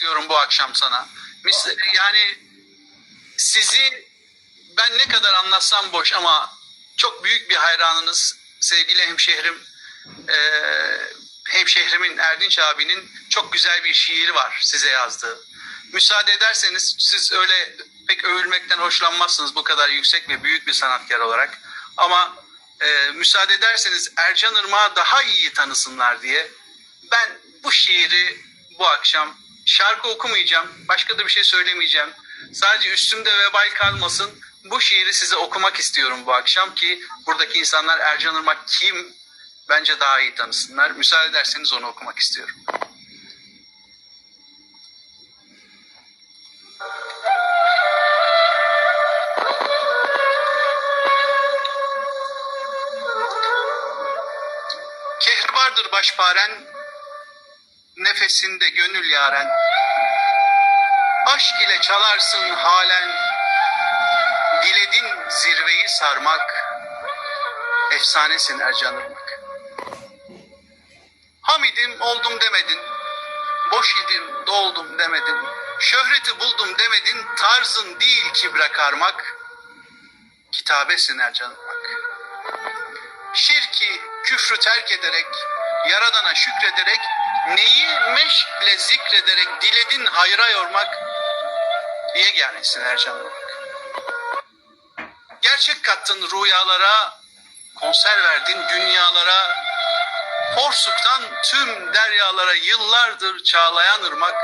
istiyorum bu akşam sana. Yani sizi ben ne kadar anlatsam boş ama çok büyük bir hayranınız sevgili hemşehrim eee hemşehrimin Erdinç abinin çok güzel bir şiiri var size yazdığı. Müsaade ederseniz siz öyle pek övülmekten hoşlanmazsınız bu kadar yüksek ve büyük bir sanatkar olarak. Ama eee, müsaade ederseniz Ercan Irmak'ı daha iyi tanısınlar diye ben bu şiiri bu akşam şarkı okumayacağım. Başka da bir şey söylemeyeceğim. Sadece üstümde vebal kalmasın. Bu şiiri size okumak istiyorum bu akşam ki buradaki insanlar Ercan Irmak kim bence daha iyi tanısınlar. Müsaade ederseniz onu okumak istiyorum. Kehribardır başparen, nefesinde gönül yaren. Aşk ile çalarsın halen, diledin zirveyi sarmak. Efsanesin Ercan Irmak. Hamidim oldum demedin, boş idim doldum demedin. Şöhreti buldum demedin, tarzın değil kibre karmak. Kitabesin Ercan Irmak şirki, küfrü terk ederek, Yaradan'a şükrederek, neyi meşkle zikrederek diledin hayra yormak diye gelmesin Ercan. Gerçek kattın rüyalara, konser verdin dünyalara, Porsuk'tan tüm deryalara yıllardır çağlayan ırmak,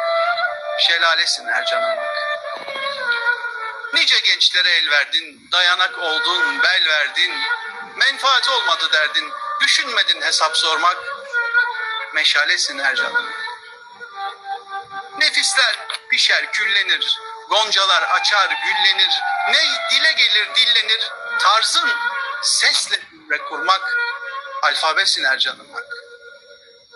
şelalesin Ercan Irmak. Nice gençlere el verdin, dayanak oldun, bel verdin, menfaati olmadı derdin, düşünmedin hesap sormak, meşalesin Ercan Irmak. Nefisler pişer küllenir, goncalar açar güllenir, ne dile gelir dillenir, tarzın sesle cümle kurmak, alfabesin Ercan Irmak.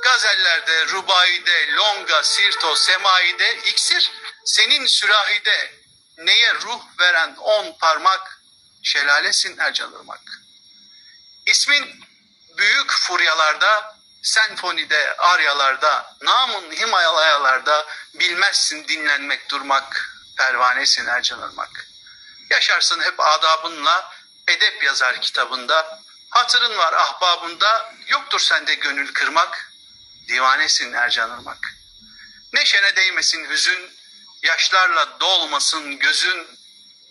Gazellerde, rubaide, longa, sirto, semaide, iksir, senin sürahide, neye ruh veren on parmak, şelalesin Ercan Irmak. İsmin büyük furyalarda, senfonide, aryalarda, namın Himalayalarda bilmezsin dinlenmek durmak, pervanesin Ercan Irmak. Yaşarsın hep adabınla, edep yazar kitabında, hatırın var ahbabında, yoktur sende gönül kırmak, divanesin Ercan Irmak. Neşene değmesin hüzün, yaşlarla dolmasın gözün,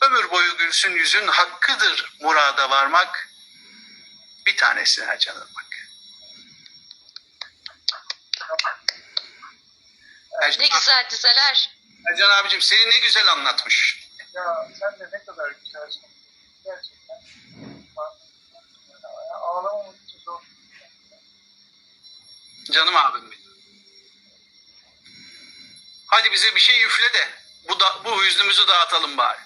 ömür boyu gülsün yüzün, hakkıdır murada varmak, bir tanesi Ercan Irmak. Ercan, Ne güzel dizeler. Ercan abicim seni ne güzel anlatmış. Ya sen de ne kadar güzelsin. Gerçekten. Ağlamamak için zor. Canım abim benim. Hadi bize bir şey üfle de bu, da, bu hüznümüzü dağıtalım bari.